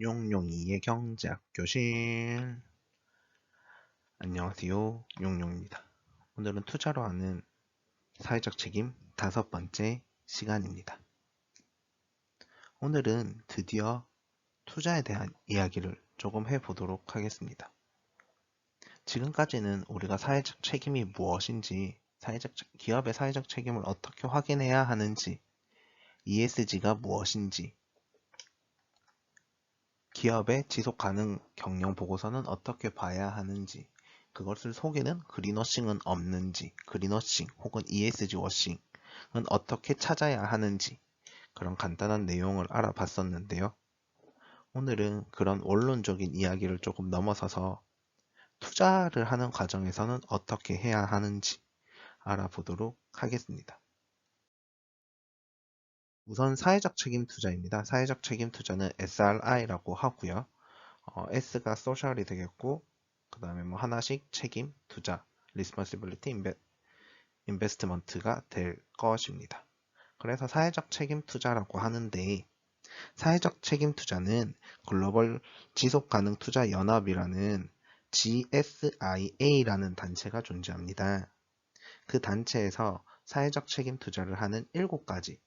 용용이의 경제학 교실. 안녕하세요. 용용입니다. 오늘은 투자로 하는 사회적 책임 다섯 번째 시간입니다. 오늘은 드디어 투자에 대한 이야기를 조금 해보도록 하겠습니다. 지금까지는 우리가 사회적 책임이 무엇인지 사회적, 기업의 사회적 책임을 어떻게 확인해야 하는지 ESG가 무엇인지 기업의 지속 가능 경영 보고서는 어떻게 봐야 하는지, 그것을 속에는 그린워싱은 없는지, 그린워싱 혹은 ESG 워싱은 어떻게 찾아야 하는지 그런 간단한 내용을 알아봤었는데요. 오늘은 그런 원론적인 이야기를 조금 넘어서서 투자를 하는 과정에서는 어떻게 해야 하는지 알아보도록 하겠습니다. 우선 사회적 책임 투자입니다. 사회적 책임 투자는 SRI라고 하고요. 어, S가 소셜이 되겠고 그 다음에 뭐 하나씩 책임 투자 responsibility investment가 될 것입니다. 그래서 사회적 책임 투자라고 하는데 사회적 책임 투자는 글로벌 지속 가능 투자 연합이라는 GSIA라는 단체가 존재합니다. 그 단체에서 사회적 책임 투자를 하는 7가지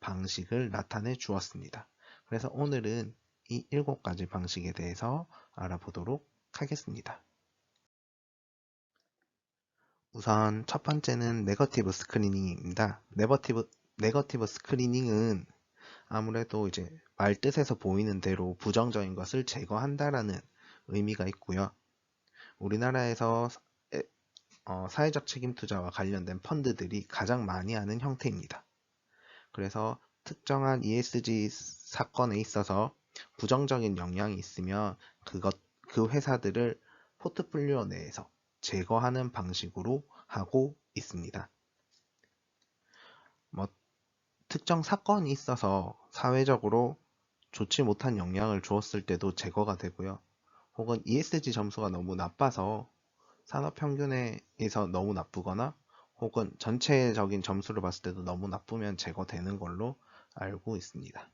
방식을 나타내 주었습니다. 그래서 오늘은 이 일곱 가지 방식에 대해서 알아보도록 하겠습니다. 우선 첫 번째는 네거티브 스크리닝입니다. 네거티브, 네거티브 스크리닝은 아무래도 이제 말뜻에서 보이는 대로 부정적인 것을 제거한다라는 의미가 있고요. 우리나라에서 어, 사회적 책임 투자와 관련된 펀드들이 가장 많이 하는 형태입니다. 그래서 특정한 ESG 사건에 있어서 부정적인 영향이 있으면 그것 그 회사들을 포트폴리오 내에서 제거하는 방식으로 하고 있습니다. 뭐 특정 사건이 있어서 사회적으로 좋지 못한 영향을 주었을 때도 제거가 되고요. 혹은 ESG 점수가 너무 나빠서 산업 평균에서 너무 나쁘거나 혹은 전체적인 점수를 봤을 때도 너무 나쁘면 제거되는 걸로 알고 있습니다.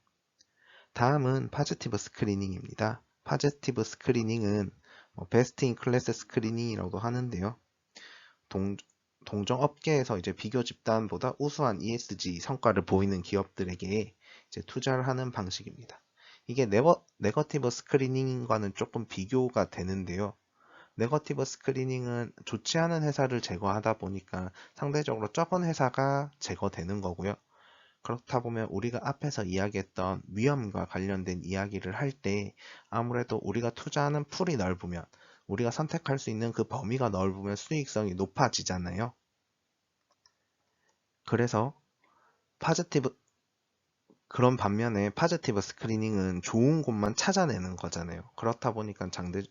다음은 파지티브 스크리닝입니다. 파지티브 스크리닝은 뭐 베스트 인 클래스 스크리닝이라고 하는데요. 동, 동종 업계에서 이제 비교 집단보다 우수한 ESG 성과를 보이는 기업들에게 이제 투자를 하는 방식입니다. 이게 네거, 네거티브 스크리닝과는 조금 비교가 되는데요. 네거티브 스크리닝은 좋지 않은 회사를 제거하다 보니까 상대적으로 적은 회사가 제거되는 거고요. 그렇다 보면 우리가 앞에서 이야기했던 위험과 관련된 이야기를 할 때 아무래도 우리가 투자하는 풀이 넓으면 우리가 선택할 수 있는 그 범위가 넓으면 수익성이 높아지잖아요. 그래서 파지티브 그런 반면에 파지티브 스크리닝은 좋은 곳만 찾아내는 거잖아요. 그렇다 보니까 장대,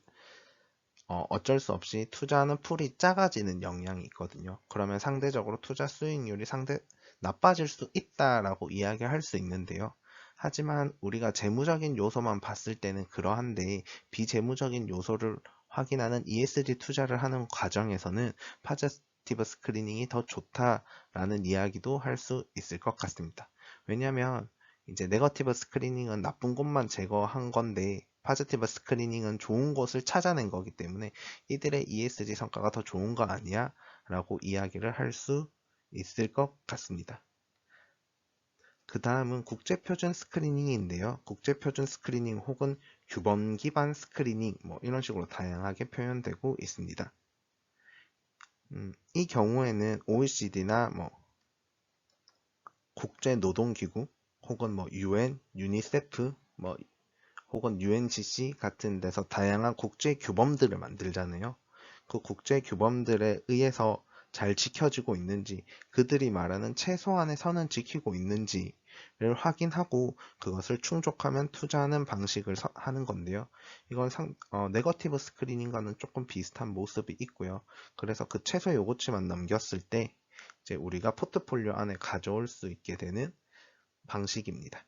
어, 어쩔 수 없이 투자하는 풀이 작아지는 영향이 있거든요. 그러면 상대적으로 투자 수익률이 상대 나빠질 수 있다라고 이야기할 수 있는데요. 하지만 우리가 재무적인 요소만 봤을 때는 그러한데 비재무적인 요소를 확인하는 ESG 투자를 하는 과정에서는 파지티브 스크리닝이 더 좋다라는 이야기도 할 수 있을 것 같습니다. 왜냐하면 이제 네거티브 스크리닝은 나쁜 것만 제거한 건데 파지티브 스크리닝은 좋은 곳을 찾아낸 거기 때문에 이들의 ESG 성과가 더 좋은 거 아니야? 라고 이야기를 할 수 있을 것 같습니다. 그 다음은 국제표준 스크리닝인데요. 국제표준 스크리닝 혹은 규범 기반 스크리닝 뭐 이런 식으로 다양하게 표현되고 있습니다. 음, 이 경우에는 OECD나 뭐 국제노동기구 혹은 뭐 UN, 유니세프, 뭐 혹은 UNGC 같은 데서 다양한 국제 규범들을 만들잖아요. 그 국제 규범들에 의해서 잘 지켜지고 있는지 그들이 말하는 최소한의 선은 지키고 있는지를 확인하고 그것을 충족하면 투자하는 방식을 하는 건데요. 이건 상, 어, 네거티브 스크리닝과는 조금 비슷한 모습이 있고요. 그래서 그 최소 요구치만 넘겼을 때 이제 우리가 포트폴리오 안에 가져올 수 있게 되는 방식입니다.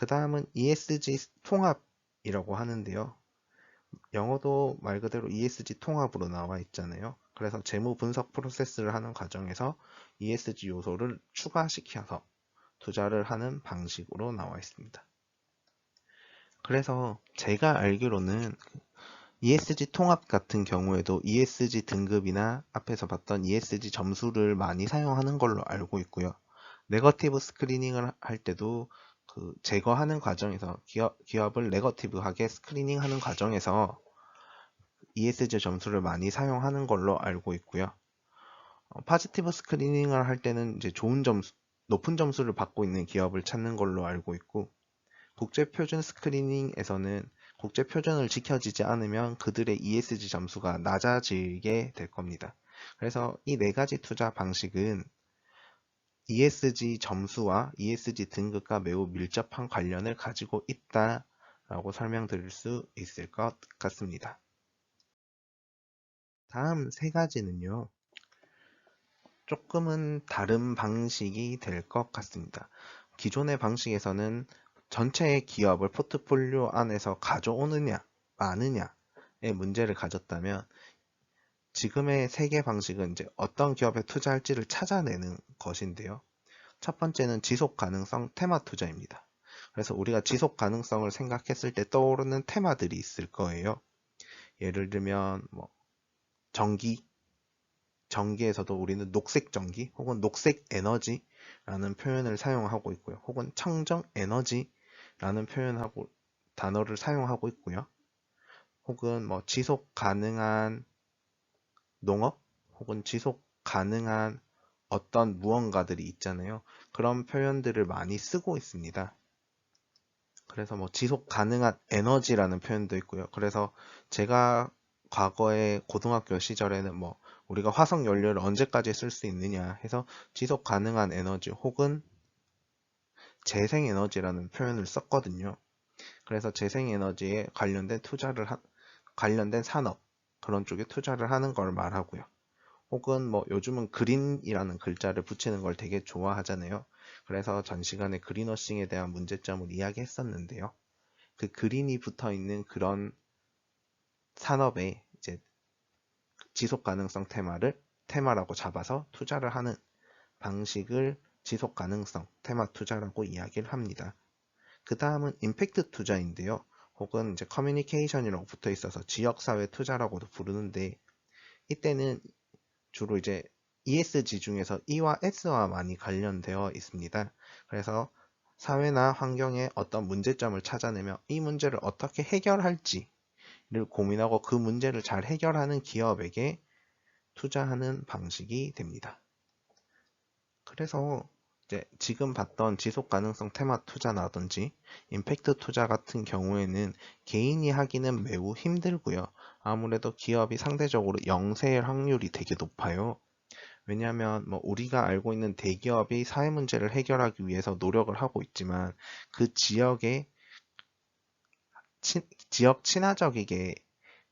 그 다음은 ESG 통합이라고 하는데요. 영어도 말 그대로 ESG 통합으로 나와 있잖아요. 그래서 재무 분석 프로세스를 하는 과정에서 ESG 요소를 추가시켜서 투자를 하는 방식으로 나와 있습니다. 그래서 제가 알기로는 ESG 통합 같은 경우에도 ESG 등급이나 앞에서 봤던 ESG 점수를 많이 사용하는 걸로 알고 있고요. 네거티브 스크리닝을 할 때도 그 제거하는 과정에서 기업, 기업을 네거티브하게 스크리닝하는 과정에서 ESG 점수를 많이 사용하는 걸로 알고 있고요. 어, 파지티브 스크리닝을 할 때는 이제 좋은 점수, 높은 점수를 받고 있는 기업을 찾는 걸로 알고 있고 국제 표준 스크리닝에서는 국제 표준을 지켜지지 않으면 그들의 ESG 점수가 낮아지게 될 겁니다. 그래서 이 네 가지 투자 방식은 ESG 점수와 ESG 등급과 매우 밀접한 관련을 가지고 있다 라고 설명드릴 수 있을 것 같습니다. 다음 세 가지는요. 조금은 다른 방식이 될 것 같습니다. 기존의 방식에서는 전체의 기업을 포트폴리오 안에서 가져오느냐, 마느냐의 문제를 가졌다면 지금의 세계 방식은 이제 어떤 기업에 투자할지를 찾아내는 것인데요. 첫 번째는 지속 가능성 테마 투자입니다. 그래서 우리가 지속 가능성을 생각했을 때 떠오르는 테마들이 있을 거예요. 예를 들면 뭐 전기, 전기에서도 우리는 녹색 전기 혹은 녹색 에너지라는 표현을 사용하고 있고요. 혹은 청정 에너지라는 표현하고 단어를 사용하고 있고요. 혹은 뭐 지속 가능한 농업 혹은 지속 가능한 어떤 무언가들이 있잖아요. 그런 표현들을 많이 쓰고 있습니다. 그래서 뭐 지속 가능한 에너지라는 표현도 있고요. 그래서 제가 과거에 고등학교 시절에는 뭐 우리가 화석 연료를 언제까지 쓸 수 있느냐 해서 지속 가능한 에너지 혹은 재생 에너지라는 표현을 썼거든요. 그래서 재생 에너지에 관련된 투자를 하, 관련된 산업 그런 쪽에 투자를 하는 걸 말하고요. 혹은 뭐 요즘은 그린이라는 글자를 붙이는 걸 되게 좋아하잖아요. 그래서 전 시간에 그린워싱에 대한 문제점을 이야기했었는데요. 그 그린이 붙어 있는 그런 산업에 이제 지속 가능성 테마를 테마라고 잡아서 투자를 하는 방식을 지속 가능성 테마 투자라고 이야기를 합니다. 그 다음은 임팩트 투자인데요. 혹은 이제 커뮤니케이션이라고 붙어 있어서 지역사회 투자라고도 부르는데 이때는 주로 이제 ESG 중에서 E와 S와 많이 관련되어 있습니다. 그래서 사회나 환경에 어떤 문제점을 찾아내며 이 문제를 어떻게 해결할지 를 고민하고 그 문제를 잘 해결하는 기업에게 투자하는 방식이 됩니다. 그래서 이제 지금 봤던 지속 가능성 테마 투자라든지 임팩트 투자 같은 경우에는 개인이 하기는 매우 힘들고요. 아무래도 기업이 상대적으로 영세일 확률이 되게 높아요. 왜냐하면 뭐 우리가 알고 있는 대기업이 사회 문제를 해결하기 위해서 노력을 하고 있지만 그 지역의 친, 지역 친화적이게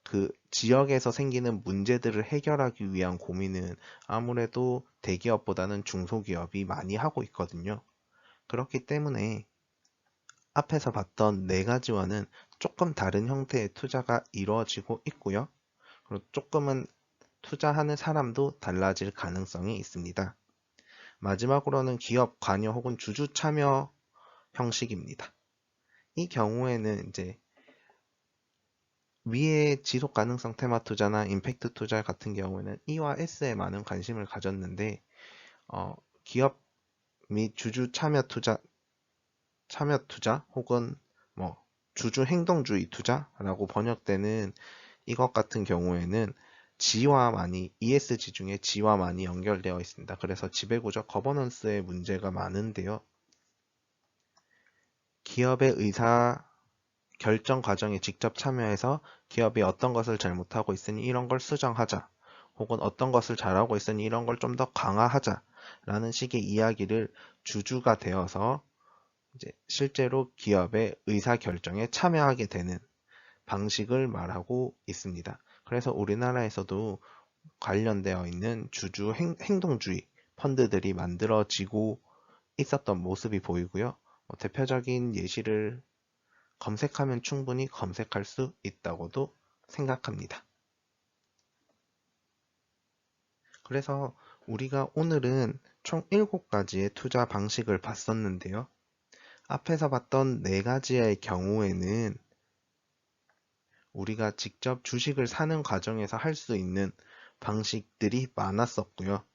그 지역에서 생기는 문제들을 해결하기 위한 고민은 아무래도 대기업보다는 중소기업이 많이 하고 있거든요. 그렇기 때문에 앞에서 봤던 네 가지와는 조금 다른 형태의 투자가 이루어지고 있고요. 그리고 조금은 투자하는 사람도 달라질 가능성이 있습니다. 마지막으로는 기업 관여 혹은 주주 참여 형식입니다. 이 경우에는 이제 위의 지속 가능성 테마 투자나 임팩트 투자 같은 경우에는 E와 S에 많은 관심을 가졌는데 어, 기업 및 주주 참여 투자 참여 투자 혹은 뭐 주주 행동주의 투자라고 번역되는 이것 같은 경우에는 G와 많이 ESG 중에 G와 많이 연결되어 있습니다. 그래서 지배구조 거버넌스의 문제가 많은데요. 기업의 의사 결정 과정에 직접 참여해서 기업이 어떤 것을 잘못하고 있으니 이런 걸 수정하자. 혹은 어떤 것을 잘하고 있으니 이런 걸 좀 더 강화하자. 라는 식의 이야기를 주주가 되어서 이제 실제로 기업의 의사 결정에 참여하게 되는 방식을 말하고 있습니다. 그래서 우리나라에서도 관련되어 있는 주주 행, 동주의 펀드들이 만들어지고 있었던 모습이 보이고요. 뭐 대표적인 예시를 검색하면 충분히 검색할 수 있다고도 생각합니다. 그래서 우리가 오늘은 총 7가지의 투자 방식을 봤었는데요. 앞에서 봤던 네 가지의 경우에는 우리가 직접 주식을 사는 과정에서 할 수 있는 방식들이 많았었고요.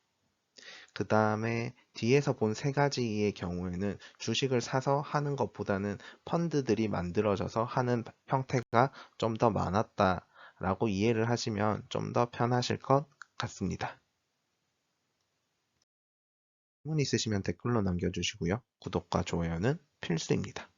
그 다음에 뒤에서 본 세 가지의 경우에는 주식을 사서 하는 것보다는 펀드들이 만들어져서 하는 형태가 좀 더 많았다라고 이해를 하시면 좀 더 편하실 것 같습니다. 질문 있으시면 댓글로 남겨주시고요. 구독과 좋아요는 필수입니다.